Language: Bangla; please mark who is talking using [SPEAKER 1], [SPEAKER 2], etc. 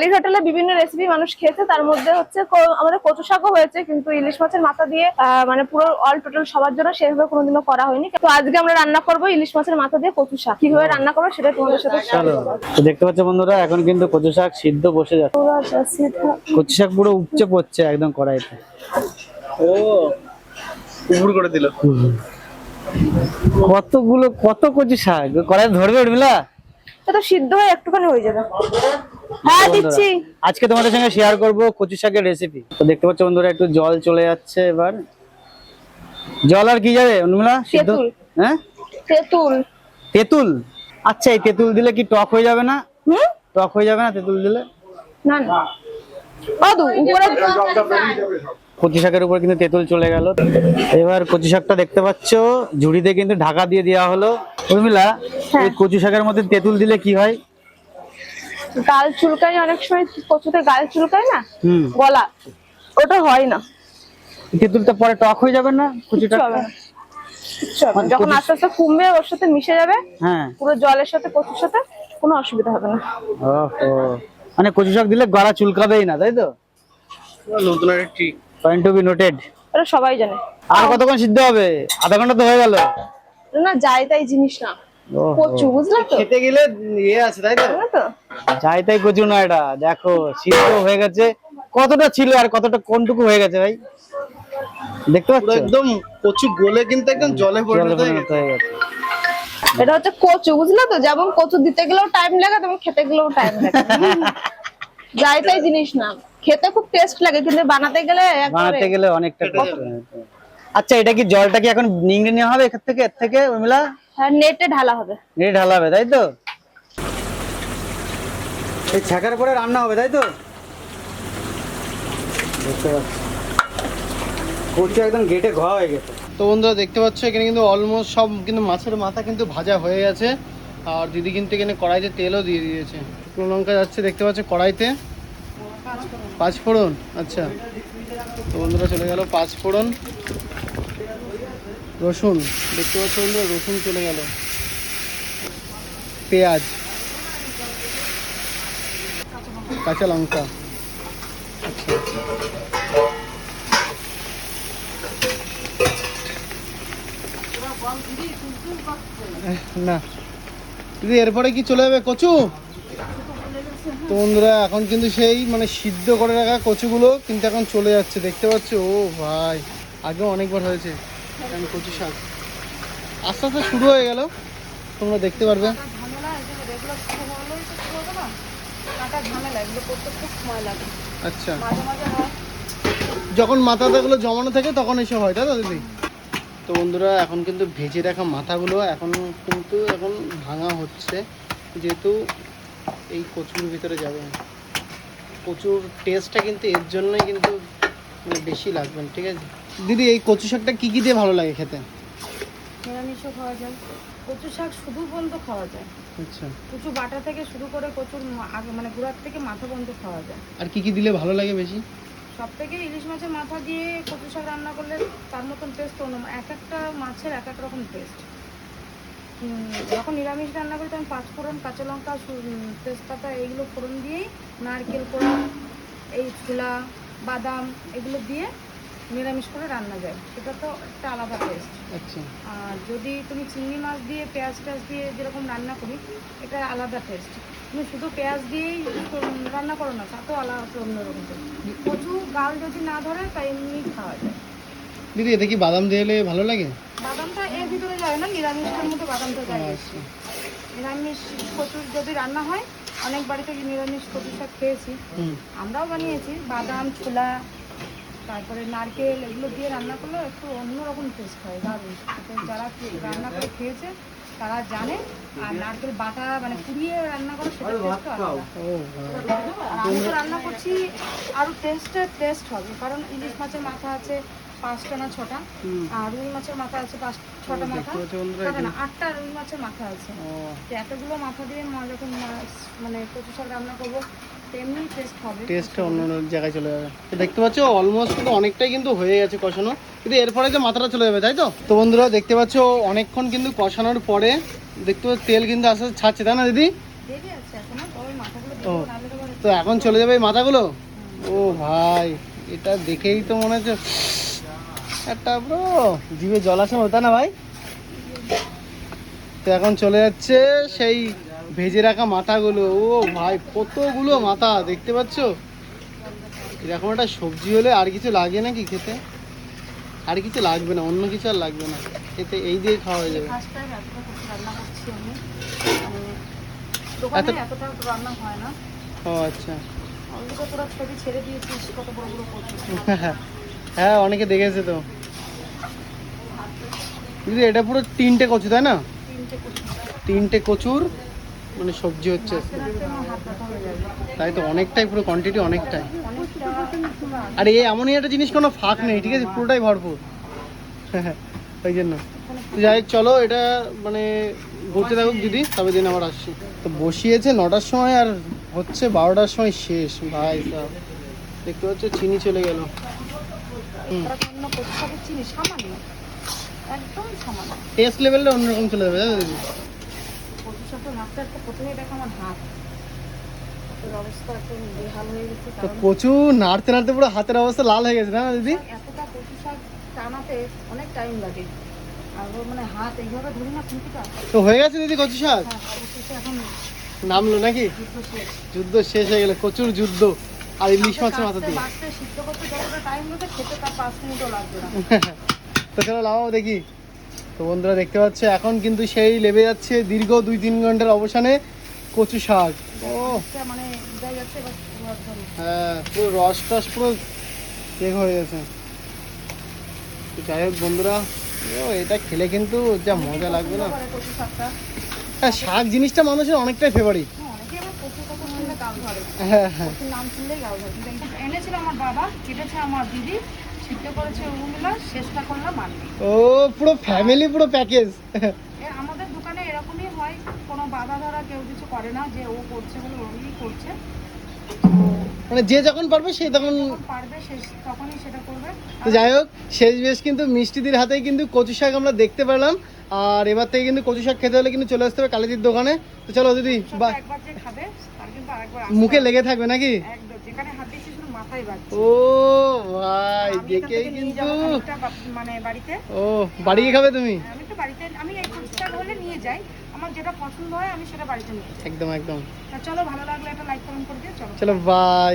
[SPEAKER 1] কালীর হোটেলে বিভিন্ন রেসিপি মানুষ খেয়েছে। তার মধ্যে হচ্ছে আমাদের কচু শাকও হয়েছে কিন্তু ইলিশ মাছের মাথা দিয়ে আহ, মানে পুরো অল টোটাল সবার জন্য সেভাবে কোনোদিনও করা হয়নি। তো আজকে আমরা রান্না করব ইলিশ মাছের মাথা দিয়ে কচু শাক। কীভাবে রান্না করব সেটা তোমাদের সাথে।
[SPEAKER 2] তো দেখতে পাচ্ছ বন্ধুরা এখন কিন্তু কচু শাক সিদ্ধ বসে যাচ্ছে। কচু শাক পুরো উপচে পড়ছে একদম কড়াইতে।
[SPEAKER 3] ও উপর করে দিল।
[SPEAKER 2] কতগুলো কত কচু শাক? কড়াই ধরবে উঠবিলা
[SPEAKER 1] এটা সিদ্ধ হয়ে একটুখানি হয়ে যাবে। হ্যাঁ দিচ্ছি।
[SPEAKER 2] আজকে তোমাদের সঙ্গে শেয়ার করব কচু শাকের রেসিপি তো দেখতে পাচ্ছ বন্ধুরা একটু জল চলে যাচ্ছে এবার। জল আর কি যাবে সিদ্ধ?
[SPEAKER 1] তেঁতুল।
[SPEAKER 2] হ্যাঁ?
[SPEAKER 1] তেঁতুল।
[SPEAKER 2] তেঁতুল? আচ্ছা এই তেঁতুল দিলে কি টক হয়ে যাবে না? টক হয়ে যাবে না তেঁতুল দিলে?
[SPEAKER 1] না না। অদু উপরে
[SPEAKER 2] কচু শাকের উপর কিন্তু তেঁতুল চলে গেল। এবার কচু শাকটা দেখতে পাচ্ছ ঝুড়িতে কিন্তু ঢাকা দিয়ে দেওয়া হলো। উর্মিলা
[SPEAKER 1] হ্যাঁ।
[SPEAKER 2] এই কচু শাকের মধ্যে তেঁতুল দিলে কি হয়?
[SPEAKER 1] গাল চুলকায় অনেক সময় কচুতে গাল চুলকায় না?
[SPEAKER 2] হুম।
[SPEAKER 1] গলা। ওটা হয় না।
[SPEAKER 2] তেঁতুলটা পরে টক হয়ে যাবে না কচুটা?
[SPEAKER 1] কিচ্ছু হবে না। কিচ্ছু হবে না। যখন আস্তে আস্তে কমবে ওর সাথে মিশে যাবে
[SPEAKER 2] হ্যাঁ।
[SPEAKER 1] পুরো জলের সাথে কচুর সাথে কোনো অসুবিধা হবে না।
[SPEAKER 2] ওহো। মানে কচু শাক দিলে গলা চুলকাবেই না তাই তো?
[SPEAKER 3] নতুন একটা trick
[SPEAKER 2] point to be noted
[SPEAKER 1] এটা সবাই জানে।
[SPEAKER 2] আর কতক্ষণ সিদ্ধ হবে? আধা ঘণ্টা তো হয়ে গেল।
[SPEAKER 1] না যাই তাই জিনিস না। কচু বুঝলে তো?
[SPEAKER 3] খেতে গেলে ইয়ে আছে তাই তো?
[SPEAKER 2] যাই তাই কচু না এটা। দেখো সিদ্ধ হয়ে গেছে। কতটা ছিল আর কতটা কোনটুকু হয়ে গেছে ভাই? দেখতে
[SPEAKER 3] পুরো
[SPEAKER 2] পাচ্ছ?
[SPEAKER 3] একদম কচু গলে কিন্তু একদম জলে
[SPEAKER 2] জলে
[SPEAKER 3] পরিণত হয়ে গেছে।
[SPEAKER 1] এটা হচ্ছে কচু বুঝলে তো? যেমন কচু দিতে গেলেও টাইম লাগে তেমন খেতে গেলেও টাইম লাগে। যাই তাই জিনিস না। খেতে খুব টেস্ট লাগে কিন্তু বানাতে গেলে
[SPEAKER 2] বানাতে গেলে অনেকটা কষ্ট। আচ্ছা এটা কি জলটা কি এখন নিংড়ে নেওয়া হবে এখান থেকে এর থেকে উর্মিলা?
[SPEAKER 1] হ্যাঁ নেটে ঢালা হবে।
[SPEAKER 2] নেটে ঢালা হবে তাই তো? এই ছাকার পরে রান্না হবে তাই তো? দেখতে পাচ্ছি কচু একদম গেটে ঘ হয়ে গেছে।
[SPEAKER 3] তো বন্ধুরা দেখতে পাচ্ছ এখানে কিন্তু অলমোস্ট সব কিন্তু মাছের মাথা কিন্তু ভাজা হয়ে গেছে। আর দিদি কিন্তু এখানে কড়াইতে তেলও দিয়ে দিয়েছে। শুকনো লঙ্কা যাচ্ছে দেখতে পাচ্ছ কড়াইতে। পাঁচ ফোড়ন আচ্ছা। তো বন্ধুরা চলে গেল পাঁচ ফোড়ন রসুন, দেখতে পাচ্ছ বন্ধুরা, রসুন চলে গেল। পেঁয়াজ, কাঁচা লঙ্কা। আচ্ছা। না। দিদি, এরপরে কি চলে যাবে কচু? তো বন্ধুরা, এখন কিন্তু সেই মানে সিদ্ধ করে রাখা কচুগুলো কিন্তু এখন চলে যাচ্ছে। দেখতে পাচ্ছ? ও ভাই, আগেও অনেকবার হয়েছে। এখন কচু শাক। আস্তে আস্তে শুরু হয়ে গেল। তোমরা দেখতে পারবে। আচ্ছা। যখন মাথাগুলো জমানো থাকে তখন এসব হয় তাই দিদি? তো বন্ধুরা এখন কিন্তু ভেজে রাখা মাথাগুলো এখন কিন্তু এখন ভাঙা হচ্ছে। যেহেতু এই কচুর ভিতরে যাবে। কচুর টেস্টটা কিন্তু এর জন্যই কিন্তু মানে বেশি লাগবে ঠিক আছে? দিদি এই কচু শাকটা কি কি দিয়ে ভালো লাগে খেতে?
[SPEAKER 4] নিরামিষও খাওয়া যায়। কচু শাক শুধু পর্যন্ত খাওয়া যায়।
[SPEAKER 3] আচ্ছা।
[SPEAKER 4] কচু বাটা থেকে শুরু করে কচুর আগে মানে গুঁড়ার থেকে মাথা পর্যন্ত খাওয়া যায়।
[SPEAKER 3] আর কি কি দিলে ভালো লাগে বেশি?
[SPEAKER 4] সব থেকে ইলিশ মাছের মাথা দিয়ে কচু শাক রান্না করলে তার মতন টেস্ট অন্য এক একটা মাছের এক এক রকম টেস্ট যখন নিরামিষ রান্না করি তখন পাঁচ ফোড়ন কাঁচা লঙ্কা তেজপাতা এইগুলো ফোড়ন দিয়েই নারকেল কোড়া এই ছোলা বাদাম এগুলো দিয়ে নিরামিষ করে রান্না যায়। সেটা তো একটা আলাদা টেস্ট
[SPEAKER 3] আচ্ছা।
[SPEAKER 4] আর যদি তুমি চিংড়ি মাছ দিয়ে পেঁয়াজ টেয়াজ দিয়ে যেরকম রান্না করি এটা আলাদা টেস্ট তুমি শুধু পেঁয়াজ দিয়েই রান্না করো না তাতেও আলাদা অন্যরকম। কচু গাল যদি না ধরে তাই এমনি খাওয়া যায়।
[SPEAKER 3] দিদি এতে কি বাদাম দিলে ভালো লাগে?
[SPEAKER 4] বাদামটা এর ভিতরে যায় না নিরামিষের মধ্যে বাদামটা যায় বেশি। নিরামিষ কচুর যদি রান্না হয় অনেক বাড়িতে নিরামিষ কচু শাক খেয়েছি। আমরাও বানিয়েছি বাদাম ছোলা তারপরে নারকেল এগুলো দিয়ে রান্না করলে একটু অন্যরকম টেস্ট হয় দারুণ। যারা রান্না করে খেয়েছে তারা জানে আর নারকেল বাটা মানে পুড়িয়ে রান্না করে সেটা টেস্ট। আর আমি তো রান্না করছি আরও টেস্টের টেস্ট হবে কারণ ইলিশ মাছের মাথা আছে পাঁচটা না ছটা আর রুই মাছের মাথা আছে পাঁচ ছটা মাথা। না আটটা রুই মাছের মাথা আছে। এতগুলো মাথা দিয়ে যখন মানে কচু শাক রান্না করব তেমনি টেস্ট হবে।
[SPEAKER 3] টেস্টটা অন্য অন্য জায়গায় চলে যাবে। দেখতে পাচ্ছ অলমোস্ট কিন্তু অনেকটাই কিন্তু হয়ে গেছে কষানো। কিন্তু এরপরে যে মাথাটা চলে যাবে তাই তো? তো বন্ধুরা দেখতে পাচ্ছ অনেকক্ষণ কিন্তু কষানোর পরে দেখতে পাচ্ছ তেল কিন্তু আস্তে আস্তে ছাড়ছে তাই না দিদি? ও। তো এখন চলে যাবে এই মাথাগুলো? ও ভাই এটা দেখেই তো মনে হচ্ছে একটা ব্রো জিভে জল আসে হতো না ভাই? তো এখন চলে যাচ্ছে সেই ভেজে রাখা মাথাগুলো ও ভাই কতগুলো মাথা দেখতে পাচ্ছ? এরকম একটা সবজি হলে আর কিছু লাগে নাকি খেতে? আর কিছু লাগবে না অন্য কিছু আর লাগবে না। খেতে এই দিয়ে খাওয়া হয়ে যাবে। ও আচ্ছা। হ্যাঁ অনেকে দেখেছে তো। দিদি এটা পুরো তিনটে কচু তাই না?
[SPEAKER 4] তিনটে
[SPEAKER 3] কচুর মানে সবজি হচ্ছে। তাই তো অনেকটাই পুরো কোয়ান্টিটি অনেকটাই। আর এই এমনই একটা জিনিস কোনো ফাঁক নেই ঠিক আছে? পুরোটাই ভরপুর। হ্যাঁ তাই জন্য। যাই চলো এটা মানে ঘুরতে থাকুক দিদি তবে দিন আবার আসছি। তো বসিয়েছে নটার সময় আর হচ্ছে বারোটার সময় শেষ। ভাই দেখতে পাচ্ছ চিনি চলে গেল। টেস্ট লেভেলটা অন্যরকম চলে যাবে দিদি?
[SPEAKER 4] কচু শাকটা নাড়তে নাড়তে প্রথমেই দেখো আমার হাত।
[SPEAKER 3] পুরো হাতের অবস্থা লাল হয়ে গেছে না দিদি?
[SPEAKER 4] এতটা কচু শাক টানাতে অনেক টাইম লাগে। আর মানে হাত এইভাবে ধরি না খুঁটিটা
[SPEAKER 3] তো হয়ে গেছে দিদি কচু শাক?
[SPEAKER 4] হ্যাঁ এখন
[SPEAKER 3] নামলো নাকি?
[SPEAKER 4] যুদ্ধ শেষ।
[SPEAKER 3] হয়ে গেলে কচুর যুদ্ধ। আর ইলিশ মাছের মাথা দিয়ে।
[SPEAKER 4] বাটতে, সিদ্ধ করতে যতটা টাইম লাগে খেতে তার পাঁচ মিনিটও লাগবে না।
[SPEAKER 3] তো চলো দেখি। তো বন্ধুরা দেখতে পাচ্ছ এখন কিন্তু সেই লেবে যাচ্ছে দীর্ঘ দুই তিন ঘণ্টার অবসানে কচু শাক। ও হ্যাঁ পুরো রস টস পুরো কেক হয়ে গেছে। যাই হোক বন্ধুরা ও এটা খেলে কিন্তু যা মজা লাগবে না। হ্যাঁ শাক জিনিসটা মানুষের অনেকটাই ফেভারিট
[SPEAKER 4] হ্যাঁ,
[SPEAKER 3] হ্যাঁ।
[SPEAKER 4] এনেছিল আমার বাবা কেটেছে আমার দিদি। সিদ্ধ করেছে ওগুলো শেষটা করলাম আমি
[SPEAKER 3] ও পুরো ফ্যামিলি পুরো প্যাকেজ
[SPEAKER 4] আমাদের দোকানে এরকমই হয় কোনো বাধা ধরা কেউ কিছু করে না যে ও করছে বলে করছে।
[SPEAKER 3] মানে যে যখন পারবে সে তখন
[SPEAKER 4] পারবে তখনই সেটা করবে।
[SPEAKER 3] তো যাই হোক শেষ বেশ কিন্তু মিষ্টিদির হাতেই কিন্তু কচু শাক আমরা দেখতে পেলাম। আর এবার থেকে কিন্তু কচু শাক খেতে হলে কিন্তু চলে আসতে হবে কালীজির দোকানে। তো চলো দিদি মুখে লেগে থাকবে নাকি? ও ভাই দেখেই কিন্তু।
[SPEAKER 4] মানে বাড়িতে।
[SPEAKER 3] ও বাড়ি খাবে তুমি?
[SPEAKER 4] আমি তো বাড়িতে আমি এই ফুচকা হলে নিয়ে যাই। আমার যেটা পছন্দ হয় আমি সেটা বাড়িতে নিয়ে যাই।
[SPEAKER 3] একদম একদম।
[SPEAKER 4] চলো ভালো লাগলে একটা লাইক কমেন্ট করে দিও চলো।
[SPEAKER 3] চলো বাই